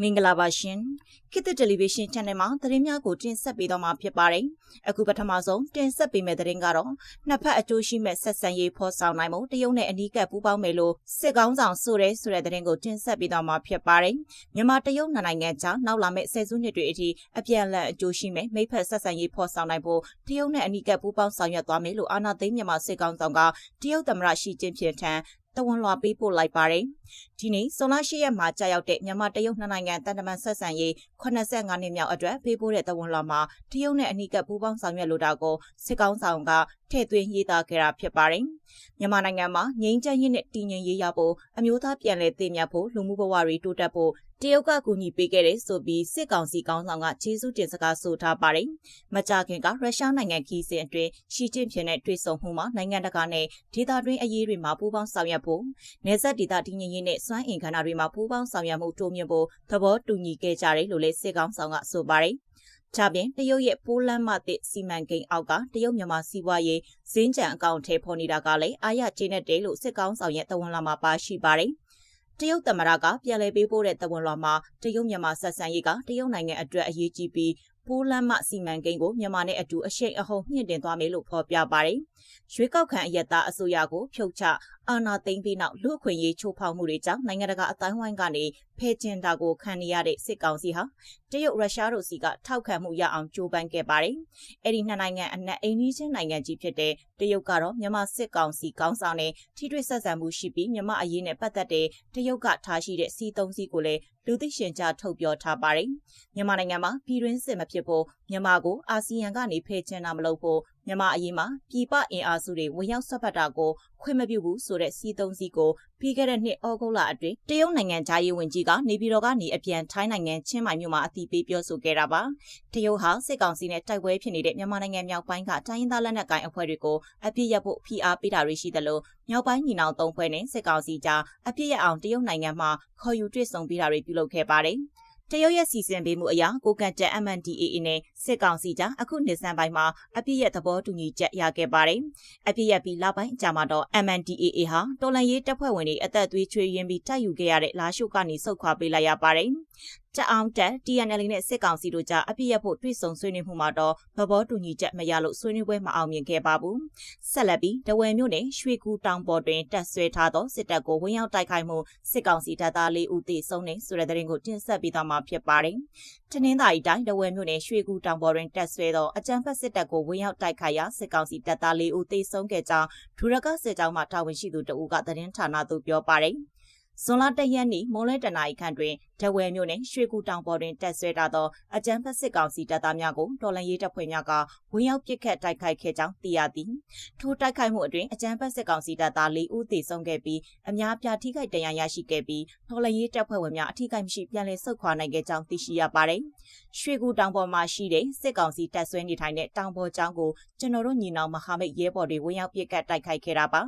မင်္ဂလာပါရှင်ခေတ်သစ်တယ်လီဗီရှင်း channel မှာသတင်းများကိုတင်ဆက်ပေးတော့မှာဖြစ်ပါတယ်အခုပထမဆုံးတင်ဆက်ပေးမယ့်သတင်းကတော့နှစ်ဖက်အကျိုးရှိမဲ့ဆက်ဆံရေးဖော်ဆောင်နိုင်မှုတရုတ်နဲ့အနီးကပ်ပူးပေါင်းမယ်လို့စစ်ကောင်းဆောင်ဆိုတဲ့ဆိုတဲ့သတင်းကိုတင်ဆက်ပေးတော့မှာဖြစ်ပါတယ်မြန်မာတရုတ်နိုင်ငံကြားနောက်လာမယ့်ဆယ်စုနှစ်တွေအထိအပြန်အလှန်အကျိုးရှိမဲ့မိဖက်ဆက်ဆံရေးဖော်ဆောင်နိုင်ဖို့တရုတ်နဲ့အနီးကပ်ပူးပေါင်းဆောင်ရွက်သွားမယ်လို့အာဏာသိမ်းမြန်မာစစ်ကောင်းဆောင်ကတရုတ်သမ္မတရှီကျင်းဖျင်ထံတဝန်လွှာပေးပို့လိုက်ပါတယ်။ဒီနေ့ဇွန်လ10ရက်မှာကြာရောက်တဲ့မြန်မာတရုတ်နှစ်နိုင်ငံတန်တမန်ဆက်ဆံရေး85နှစ်မြောက်အတွက်ပေးပို့တဲ့တဝန်လွှာမှာတရုတ်နဲ့အနီးကပ်ပူးပေါင်းဆောင်ရွက်လိုတာကိုစစ်ကောင်းဆောင်ကထည့်သွင်းရေးသားခဲ့တာဖြစ်ပါတယ်။မြန်မာနိုင်ငံမှာငြိမ်းချမ်းရေးနဲ့တည်ငြိမ်ရေးရဖို့အမျိုးသားပြန်လည်တည်မြတ်ဖို့လူမှုဘဝတွေတိုးတက်ဖို့တရုတ်ကကူညီပေးခဲ့တဲ့ဆိုပြီးစစ်ကောင်စီကောင်းဆောင်ကကျေးဇူးတင်စကားဆိုထားပါတယ်။မကြာခင်ကရုရှားနိုင်ငံခီးစဉ်အတွင်းရှီကျင့်ဖျင်နဲ့တွေ့ဆုံမှုမှာနိုင်ငံတကာနဲ့ဒေသတွင်းအရေးတွေမှာပူးပေါင်းဆောင်ရွက်ဖို့နယ်စပ်ဒေသတည်ငြိမ်ရေးနဲ့စွမ်းအင်ခန္ဓာတွေမှာပူးပေါင်းဆောင်ရွက်မှုတိုးမြှင့်ဖို့သဘောတူညီခဲ့ကြတယ်လို့လည်းစစ်ကောင်ဆောင်ကဆိုပါတယ်။ဒါပြင်တရုတ်ရဲ့ပိုးလန်းမသစ်စီမံကိန်းအောက်ကတရုတ်မြန်မာစီးပွားရေးဇင်းကြံအကောင့်ထဲပေါ်နေတာကလည်းအာရကျင်းတဲ့လို့စစ်ကောင်ဆောင်ရဲ့တဝန်လာမှာပါရှိပါတယ်။တရုတ်သမ္မတကပြန်လည်ပေးပို့တဲ့တဝန်လွှာမှာတရုတ်မြန်မာဆက်ဆံရေးကတရုတ်နိုင်ငံအတွက်အရေးကြီးပြီးပိုးလမ်းမစီမံကိန်းကိုမြန်မာနဲ့အတူအရှိန်အဟုန်မြင့်တင်သွားမယ်လို့ဖော်ပြပါတယ်။ရွေးကောက်ခံအယက်သားအစိုးရကိုဖြုတ်ချအာဏာသိမ်းပြီးနောက်လူအခွင့်ရေးချိုးဖောက်မှုတွေကြောင့်နိုင်ငံတကာအတိုင်းဝိုင်းကနေဖဲကျင်တာကိုခံနေရတဲ့စစ်ကောင်စီဟာတရုတ်ရုရှားတို့စီကထောက်ခံမှုရအောင်ကြိုးပမ်းခဲ့ပါတယ်။အဲ့ဒီနှစ်နိုင်ငံအနက်အိန္ဒိချင်းနိုင်ငံကြီးဖြစ်တဲ့တရုတ်ကတော့မြန်မာစစ်ကောင်စီကောင်းဆောင်နဲ့ထိတွေ့ဆက်ဆံမှုရှိပြီးမြန်မာအရေးနဲ့ပတ်သက်တဲ့တရုတ်ကထားရှိတဲ့စီးသုံးစီးကိုလည်းလူသိရှင်ကြားထုတ်ပြောထားပါတယ်။မြန်မာနိုင်ငံမှာပြည်တွင်းစစ်မဖြစ်ဖို့မြန်မာကိုအာဆီယံကနေဖဲကျင်တာမလုပ်ဖို့မြန်မာအရေးမှာပြည်ပအင်အားစုတွေဝင်ရောက်ဆွတ်ဖက်တာကိုခွင့်မပြုဘူးဆိုတဲ့စီးသုံးစီးကိုပြီးခဲ့တဲ့နှစ်ဩဂုတ်လအတွင်းတရုတ်နိုင်ငံသားရေးဝန်ကြီးကနေပြည်တော်ကနေအပြန်ထိုင်းနိုင်ငံချင်းမိုင်မြို့မှာအတိပေးပြောဆိုခဲ့တာပါတရုတ်ဟာစစ်ကောင်စီနဲ့တိုက်ပွဲဖြစ်နေတဲ့မြန်မာနိုင်ငံမြောက်ပိုင်းကတိုင်းရင်းသားလက်နက်ကိုင်အဖွဲ့တွေကိုအပြစ်ရဖို့ဖိအားပေးတာတွေရှိသလိုမြောက်ပိုင်းညီနောင်သုံးဖွဲ့နဲ့စစ်ကောင်စီကြားအပြစ်ရအောင်တရုတ်နိုင်ငံမှာခေါ်ယူတွေ့ဆုံပေးတာတွေပြုလုပ်ခဲ့ပါတယ် တရုတ်ရဲ့စီစဉ်ပေးမှုအရကိုကန့်တက် MNDAA နဲ့စစ်ကောင်စီကြားအခုနှစ်ဆန်းပိုင်းမှာအပြည့်ရဲ့သဘောတူညီချက်ရခဲ့ပါတယ်။အပြည့်ရဲ့ပြီးလပိုင်းအကြာမှာတော့ MNDAA ဟာတော်လန်ရေးတပ်ဖွဲ့ဝင်တွေအသက်သွေးချွေးရင်းပြီးတိုက်ယူခဲ့ရတဲ့လာရှုကနေဆုတ်ခွာပေးလိုက်ရပါတယ်။ တအောင်တက် TNL နဲ့စစ်ကောင်စီတို့ကြားအပြည့်ရဖို့တွေ့ဆုံဆွေးနွေးမှုမှာတော့သဘောတူညီချက်မရလို့ဆွေးနွေးပွဲမအောင်မြင်ခဲ့ပါဘူး။ဆက်လက်ပြီးတဝယ်မြို့နယ်ရွှေကူတောင်ပေါ်တွင်တက်ဆွဲထားသောစစ်တပ်ကိုဝင်ရောက်တိုက်ခိုက်မှုစစ်ကောင်စီတပ်သား၄ဦးသေဆုံးနေဆိုတဲ့သတင်းကိုတင်ဆက်ပေးသွားမှာဖြစ်ပါတယ်။တနင်္သာရီတိုင်းတဝယ်မြို့နယ်ရွှေကူတောင်ပေါ်တွင်တက်ဆွဲသောအကြမ်းဖက်စစ်တပ်ကိုဝင်ရောက်တိုက်ခိုက်ရာစစ်ကောင်စီတပ်သား၄ဦးသေဆုံးခဲ့ကြောင်းဒူရကစစ်ကြောင်းမှတာဝန်ရှိသူတဦးကသတင်းဌာနသို့ပြောပါတယ်။ ဇွန်လတရက်နေ့မိုးလဲတနာရီခန့်တွင်ဒဝဲမြို့နယ်ရွှေကူတောင်ပေါ်တွင်တက်ဆွဲထားသောအကြမ်းဖက်စစ်ကောင်စီတပ်သားများကိုတော်လန်ရေးတပ်ဖွဲ့များကဝင်ရောက်ပစ်ခတ်တိုက်ခိုက်ခဲ့ကြောင်းသိရသည်။ထိုတိုက်ခိုက်မှုအတွင်းအကြမ်းဖက်စစ်ကောင်စီတပ်သား၄ဦးသေဆုံးခဲ့ပြီးအများပြားထိခိုက်ဒဏ်ရာရရှိခဲ့ပြီးတော်လန်ရေးတပ်ဖွဲ့ဝင်များအထိခိုက်မရှိပြန်လည်ဆုတ်ခွာနိုင်ခဲ့ကြောင်းသိရှိရပါတယ်။ရွှေကူတောင်ပေါ်မှာရှိတဲ့စစ်ကောင်စီတပ်ဆွဲနေထိုင်တဲ့တောင်ပေါ်ကျောင်းကိုကျွန်တော်တို့ညီနောင်မဟာမိတ်ရဲဘော်တွေဝင်ရောက်ပစ်ခတ်တိုက်ခိုက်ခဲ့တာပါ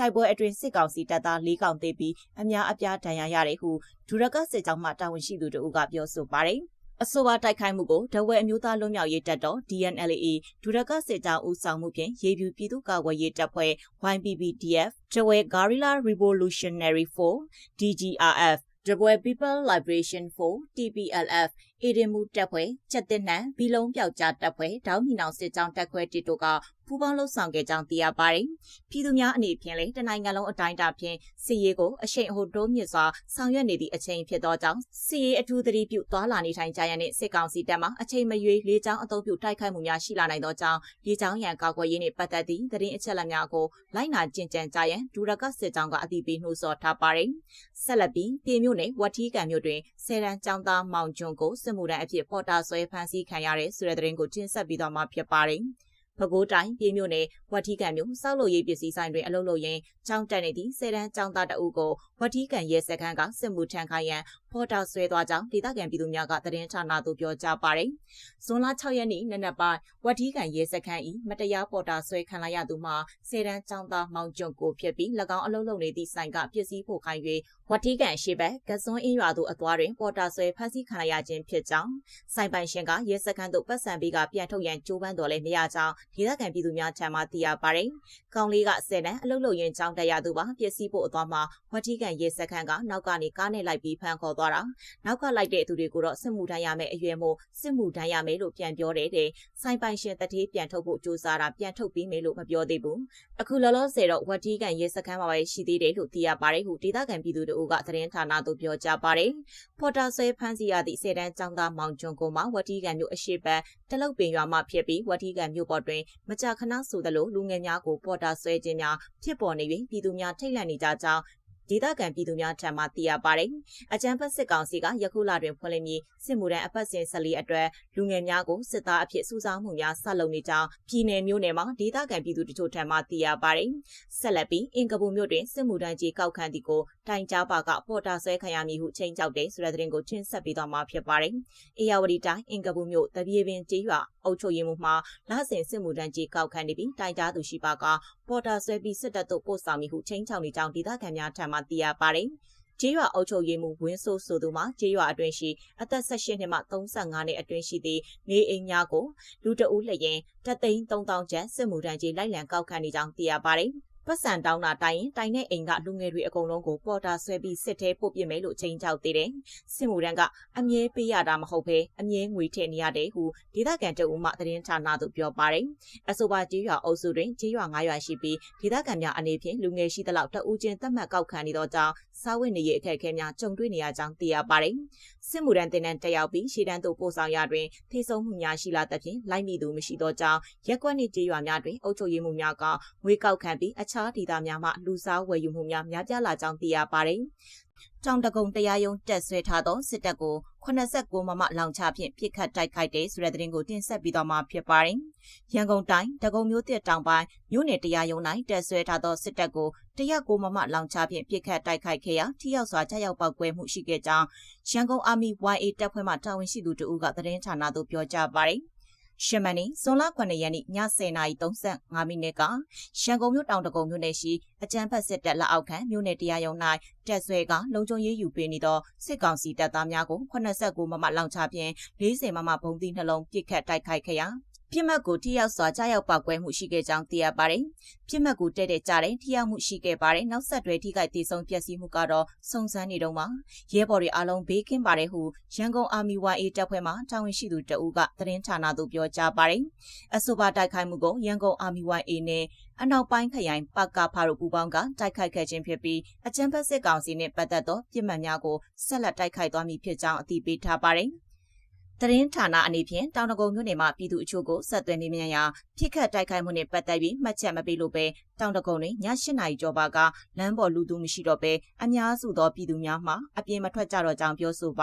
တိုက်ပွဲအတွင်းစစ်ကောင်စီတပ်သား၄កောင်သေပြီးအများအပြားဒဏ်ရာရတယ်ဟုဒူရကစစ်ကြောင်းမှတာဝန်ရှိသူတို့ကပြောဆိုပါတယ်အဆိုပါတိုက်ခိုက်မှုကိုဒဝဲအမျိုးသားလွတ်မြောက်ရေးတပ်တော် DNLA ဒူရကစစ်ကြောင်းဦးဆောင်မှုဖြင့်ရေပြူပြည်သူ့ကာကွယ်ရေးတပ်ဖွဲ့ YPPDF ဒဝဲ Guerrilla Revolutionary Force DGRF ဒပွဲ People Liberation for TPLF အေဒင်မူတပ်ဖွဲ့ချက်တင်နှံဘီလုံးပြောက်ကြားတပ်ဖွဲ့ဒေါင်းညီနောင်စစ်ကြောင်းတပ်ခွဲတီတို့က ပူးပေါင်းလှုပ်ဆောင်ခဲ့ကြောင်းသိရပါတယ်။ပြည်သူများအနေဖြင့်လည်းတနိုင်ငံလုံးအတိုင်းအတာဖြင့်စီရေးကိုအရှိန်အဟုန်တိုးမြင့်စွာဆောင်ရွက်နေသည့်အချိန်ဖြစ်သောကြောင့်စီရေးအထူးသတိပြုသွားလာနေထိုင်ကြရတဲ့စစ်ကောင်စီတပ်မှအချိန်မရွေးလေးချောင်းအုပ်ပြုတိုက်ခိုက်မှုများရှိလာနိုင်သောကြောင့်လေးချောင်းရန်ကာကွယ်ရေးနှင့်ပတ်သက်သည့်သတင်းအချက်အလက်များကိုလိုက်နာကျင့်ကြံကြရန်ဒူရကစစ်ကြောင်းကအသိပေးနှိုးဆော်ထားပါတယ်။ဆက်လက်ပြီးပြည်မြို့နယ်ဝတ်ထီးကံမြို့တွင်ဆယ်တန်းကျောင်းသားမောင်ကျွန်းကိုစစ်မှုထမ်းအဖြစ်ပေါ်တာဆွဲဖမ်းဆီးခံရတဲ့ဆိုတဲ့သတင်းကိုတင်ဆက်ပြီးတော့မှဖြစ်ပါတယ်။ ပဲခူးတိုင်းပြည်မြို့နယ်ဝတ်ထီကန်မြို့စောက်လို့ရေးပစ္စည်းဆိုင်တွင်အလုပ်လုပ်ရင်းကြောင်းတက်နေသည့်ဆယ်တန်းကျောင်းသားတအုပ်ကိုဝတ်ထီကန်ရဲစခန်းကစစ်မှုထမ်းခိုင်းရန်ဖော်တောက်ဆွဲသွားကြောင်းဒေသခံပြည်သူများကသတင်းဌာနသို့ပြောကြားပါတယ်။ဇွန်လ6ရက်နေ့နနက်ပိုင်းဝတ်ထီကန်ရဲစခန်း၏မတရားပေါ်တာဆွဲခံလိုက်ရသူမှာဆယ်တန်းကျောင်းသားမောင်ကျွန်းကိုဖြစ်ပြီး၎င်းအလုပ်လုပ်နေသည့်ဆိုင်ကပစ္စည်းဖို့ခိုင်း၍ဝတ်ထီကန်ရှိဘက်ကစွန်းအင်းရွာသို့အသွားတွင်ပေါ်တာဆွဲဖမ်းဆီးခံလိုက်ရခြင်းဖြစ်ကြောင်းဆိုင်ပိုင်ရှင်ကရဲစခန်းသို့ပတ်စံပေးကပြန်ထုတ်ရန်ကြိုးပမ်းတော်လည်းမရကြောင်းဒေသခံပြည်သူများထံမှသိရပါတယ်။ကောင်လေးကဆယ်တန်းအလုတ်လုတ်ရင်ကြောင်းတက်ရသူပါပစ္စည်းဖို့အသွားမှာဝတီကန်ရေစခန်းကနောက်ကနေကားနဲ့လိုက်ပြီးဖမ်းခေါ်သွားတာ။နောက်ကလိုက်တဲ့သူတွေကိုတော့စစ်မှုထမ်းရမယ်အရွယ်မို့စစ်မှုထမ်းရမယ်လို့ပြန်ပြောတယ်တဲ့။စိုင်းပိုင်ရှင်တတိပြန်ထုတ်ဖို့ကြိုးစားတာပြန်ထုတ်ပြီးမယ်လို့မပြောသေးဘူး။အခုလောလောဆယ်တော့ဝတီကန်ရေစခန်းမှာပဲရှိသေးတယ်လို့သိရပါတယ်ဟုဒေသခံပြည်သူတို့ကသတင်းဌာနသို့ပြောကြားပါတယ်။ဖော်တာဆွဲဖမ်းဆီးရသည့်စေတန်းចောင်းသားမောင်ကျွန်းကိုမှဝတီကန်မြို့အရှိပန်တလုတ်ပင်ရွာမှဖြစ်ပြီးဝတီကန်မြို့ပေါ်တွင်မကြာခဏဆိုသလိုလူငယ်များကိုပေါ်တာဆွဲခြင်းများဖြစ်ပေါ်နေပြီးပြည်သူများထိတ်လန့်နေကြကြောင်းဒေသခံပြည်သူများထံမှသိရပါတယ်။အကြံဖက်စစ်ကောင်စီကယခုလတွင်ဖွင့်လှစ်ပြီးစစ်မှုထမ်းအပတ်စဉ်14အတွက်လူငယ်များကိုစစ်သားအဖြစ်စုဆောင်းမှုများဆက်လုပ်နေကြောင်းပြည်내မျိုးနယ်မှာဒေသခံပြည်သူတို့ထံမှသိရပါတယ်။ဆက်လက်ပြီးအင်ကပူမြို့တွင်စစ်မှုထမ်းကြီးကောက်ခံသည်ကိုတိုင်ကြားပါကပေါ်တာဆွဲခံရမည်ဟုချိန်ချောက်တဲ့ဆိုတဲ့သတင်းကိုချင်းဆက်ပေးသွားမှာဖြစ်ပါတယ်။အေယာဝတီတိုင်းအင်ကပူမြို့တပြေပင်ကျေးရွာအုပ်ချုပ်ရေးမှူးမှလဆင်စစ်မှုထမ်းကြီးကောက်ခံနေပြီးတိုင်ကြားသူရှိပါကပေါ်တာဆွဲပြီးစစ်တပ်တို့ပို့ဆောင်မည်ဟုချိန်ချောက်နေကြောင်းဒေသခံများထံမှသိရပါတယ်။ကျေးရွာအုပ်ချုပ်ရေးမှူးဝင်းဆိုးဆိုသူမှာကျေးရွာအတွင်းရှိအသက်18နှစ်မှ35နှစ်အတွင်းရှိသည့်နေအိမ်များကိုလူတအုပ်လျင်တသိန်း3000ကျပ်စစ်မှုထမ်းကြီးလိုက်လံကောက်ခံနေကြောင်းသိရပါတယ်။ ပတ်စံတောင်းတာတိုင်ရင်တိုင်တဲ့အိမ်ကလူငယ်တွေအကုန်လုံးကိုပေါ်တာဆွဲပြီးစစ်သေးပို့ပြမယ်လို့ချိန်ချောက်သေးတယ်။စစ်မှုထမ်းကအမြဲပေးရတာမဟုတ်ဘဲအမြဲငွေထည့်နေရတယ်ဟုဒေသခံတအုပ်မှသတင်းဌာနသို့ပြောပါတယ်။အဆိုပါကျေးရွာအုပ်စုတွင်ကျေးရွာ9ရွာရှိပြီးဒေသခံများအနေဖြင့်လူငယ်ရှိသလောက်တအူးချင်းသတ်မှတ်ကောက်ခံနေသောကြောင့်စားဝတ်နေရေးအခက်အခဲများကြုံတွေ့နေရကြောင်းသိရပါတယ်။စစ်မှုထမ်းတင်တန်းတက်ရောက်ပြီးရှေ့တန်းသို့ပို့ဆောင်ရတွင်ထိဆုံးမှုများရှိလာသဖြင့်လိုက်မိသူမရှိသောကြောင့်ရက်ကွက်နှင့်ကျေးရွာများတွင်အုပ်ချုပ်ရေးမှုများကငွေကောက်ခံပြီးအခြားဒေသများမှလူစားဝယ်ယူမှုများများပြားလာကြောင်းသိရပါတယ်။တောင်တကုံတရားရုံးတက်ဆွဲထားသောစစ်တပ်ကို89မမလောင်ချဖြင့်ပြစ်ခတ်တိုက်ခိုက်တဲ့ဆိုတဲ့သတင်းကိုတင်ဆက်ပြီးတော့မှဖြစ်ပါတယ်။ရန်ကုန်တိုင်းတကုံမျိုးတစ်တောင်ပိုင်းမြို့နယ်တရားရုံး၌တက်ဆွဲထားသောစစ်တပ်ကို109မမလောင်ချဖြင့်ပြစ်ခတ်တိုက်ခိုက်ခဲ့ရာထိရောက်စွာကြားရောက်ပောက်ကွဲမှုရှိခဲ့ကြောင်းရန်ကုန်အာမီ YA တပ်ဖွဲ့မှတာဝန်ရှိသူတို့ကသတင်းဌာနသို့ပြောကြားပါတယ်။ ရှမနီဇွန်လ9ရက်နေ့ည10:35မိနစ်ကရန်ကုန်မြို့တောင်တကုံမြို့နယ်ရှိအကြံဖက်စစ်တပ်လက်အောက်ခံမြို့နယ်တရားရုံး၌တက်ဆွဲကလုံခြုံရေးယူပေးနေသောစစ်ကောင်စီတပ်သားများကို89မမလောင်ချဖြင့်40မမဘုံသီးနှလုံးပစ်ခတ်တိုက်ခိုက်ခဲ့ရာ ပြစ်မှတ်ကိုထိရောက်စွာကြားရောက်ပောက်ကွဲမှုရှိခဲ့ကြောင်းသိရပါတယ်။ပြစ်မှတ်ကိုတဲ့တဲ့ကြတဲ့ထိရောက်မှုရှိခဲ့ပါတယ်။နောက်ဆက်တွဲထိခိုက်ဒေဆုံးပျက်စီးမှုကတော့စုံစမ်းနေတော့မှာရဲဘော်တွေအားလုံးဘေးကင်းပါတယ်ဟုရန်ကုန်အာမီ YA တပ်ဖွဲ့မှတာဝန်ရှိသူတဦးကသတင်းဌာနသို့ပြောကြားပါတယ်။အဆိုပါတိုက်ခိုက်မှုကိုရန်ကုန်အာမီ YA နဲ့အနောက်ပိုင်းခရိုင်ပကဖာတို့ပူးပေါင်းကတိုက်ခိုက်ခဲ့ခြင်းဖြစ်ပြီးအကြမ်းဖက်စစ်ကောင်စီနှင့်ပတ်သက်သောပြစ်မှတ်များကိုဆက်လက်တိုက်ခိုက်သွားမည်ဖြစ်ကြောင်းအသိပေးထားပါတယ်။ သတင်းဌာနအနေဖြင့်တောင်တကုံမြို့နယ်မှာပြည်သူအချို့ကိုဆက်သွယ်နေမြန်ရာပြစ်ခတ်တိုက်ခိုက်မှုနဲ့ပတ်သက်ပြီးမှတ်ချက်မပေးလို့ပဲတောင်တကုံတွင်ည8နာရီကျော်ပါကလမ်းပေါ်လူသူမရှိတော့ပဲအများစုသောပြည်သူများမှအပြင်းမထွက်ကြတော့ကြောင်းပြောဆိုပါ